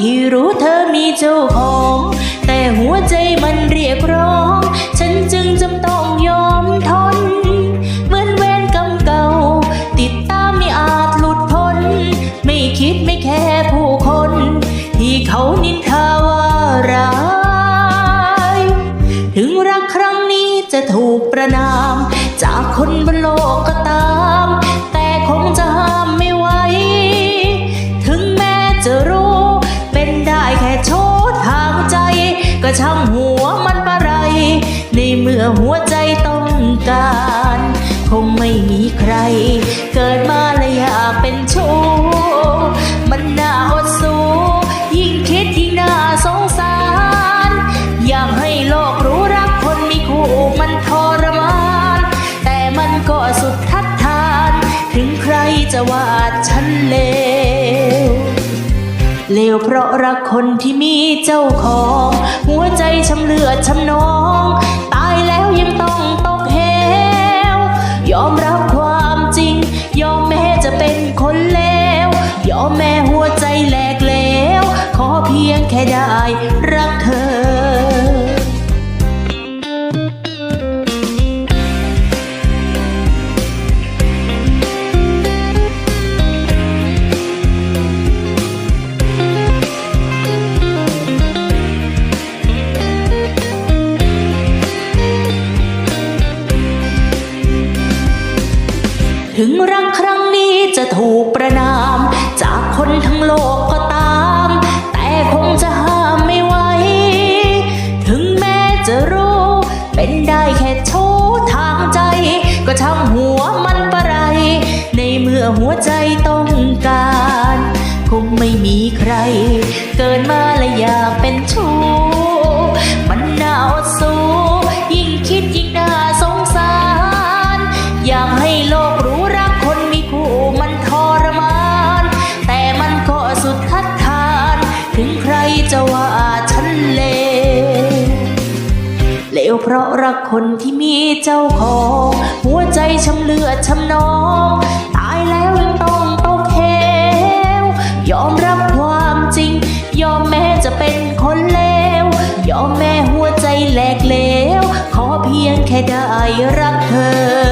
ที่รู้เธอมีเจ้าของ แต่หัวใจมันเรียกร้อง ฉันจึงจำต้องยอมทน เหมือนเวรกรรมเก่า ติดตามไม่อาจหลุดพ้น ไม่คิดไม่แค่ผู้คน ที่เขานินทาว่าร้าย ถึงรักครั้งนี้จะถูกประนาม จากคนบนโลกก็ตาม ก็ช่างหัวมันปะไร ในเมื่อหัวใจต้องการ คงไม่มีใคร เกิดมาและอยากเป็นชู้มันน่าอดสูยิ่งคิดยิ่งน่าสงสาร อยากให้โลกรู้รักคนมีคู่มันทรมาน แต่มันก็สุดทัดทาน ถึงใครจะว่าฉันเลวเลวเพราะรักคนที่มีเจ้าของ ช้ำเลือดช้ำนอง ตายแล้วยังต้องตกเหวยอมรับความจริง ยอมแม้จะเป็นคนเลวยอมแม้หัวใจแหลกแล้ว ขอเพียงแค่ได้ ถึงรักครั้งนี้จะถูกประนาม จากคนทั้งโลกก็ตาม แต่คงจะห้ามไม่ไหว ถึงแม้จะรู้ เป็นได้แค่โชว์ทางใจ ก็ช่างหัวมันประไร ในเมื่อหัวใจต้องการ คงไม่มีใคร เกินมาและอยากเป็นชู้ จะว่าฉันเลวเลวเพราะรักคนที่มีเจ้าของ หัวใจช้ำเลือดช้ำนอง ตายแล้วยังต้องตกเหวยอมรับความจริง ยอมแม้จะเป็นคนเลวยอมแม้หัวใจแหลกเลว ขอเพียงแค่ได้รักเธอ